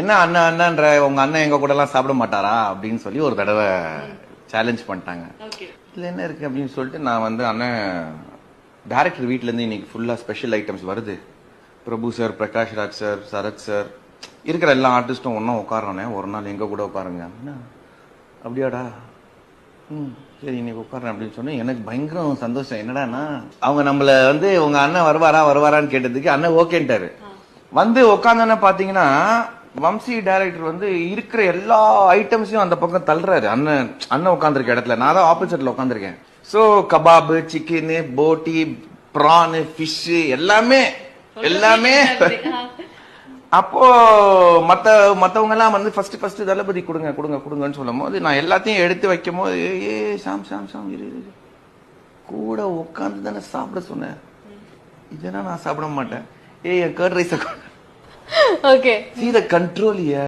என்ன அண்ணன் அண்ணன்ற உங்க அண்ணன் எங்க கூட எல்லாம் சாப்பிட மாட்டாரா? அப்படின்னு சொல்லி ஒரு தடவை சேலஞ்ச் பண்ணிட்டாங்க. இதுல என்ன இருக்கு அப்படின்னு சொல்லிட்டு நான் வந்து அண்ணன் டேரக்டர் வீட்ல இருந்து இன்னைக்கு ஃபுல்லா ஸ்பெஷல் ஐட்டம்ஸ் வருது. Prabhu sir Prakash Raj sir Sarath sir இருக்கிற எல்லா ஆர்டிஸ்டும் ஒன்றும் உட்காரோனே ஒரு நாள் எங்க கூட உட்காருங்க. அப்படியாடா? ம் சரி இன்னைக்கு உட்காரேன் அப்படின்னு சொன்னேன். எனக்கு பயங்கரம் சந்தோஷம். என்னடான்னா அவங்க நம்மள வந்து உங்க அண்ணன் வருவாரா வருவாரான்னு கேட்டதுக்கு அண்ணன் ஓகேன்ட்டாரு வந்து உட்காந்தோன்னே பாத்தீங்கன்னா வம்சி டைரக்டர் வந்து இருக்கிற எல்லா ஐட்டம்ஸையும் அந்த பக்கம் தள்ளுறாரு. அண்ணன் அண்ணன் உட்காந்துருக்க இடத்துல. நான் தான் ஆப்போசிட்ல உட்காந்துருக்கேன் சோ கபாபு சிக்கனு போட்டி ப்ரான் ஃபிஷ் எல்லாமே எல்லாமே. அப்போ மத்த மத்தவங்க எல்லாம் வந்து ஃபர்ஸ்ட் ஃபர்ஸ்ட் தளபதி கொடுங்க கொடுங்க கொடுங்கன்னு சொல்லும் போது நான் எல்லாத்தையும் எடுத்து வைக்கும் போது ஏ, ஏ சாம் சாம் சாம் இரு. கூட உட்காந்து தானே சாப்பிட சொன்னேன். இதெல்லாம் நான் சாப்பிட மாட்டேன். ஏய் என் curd rice okay see the control here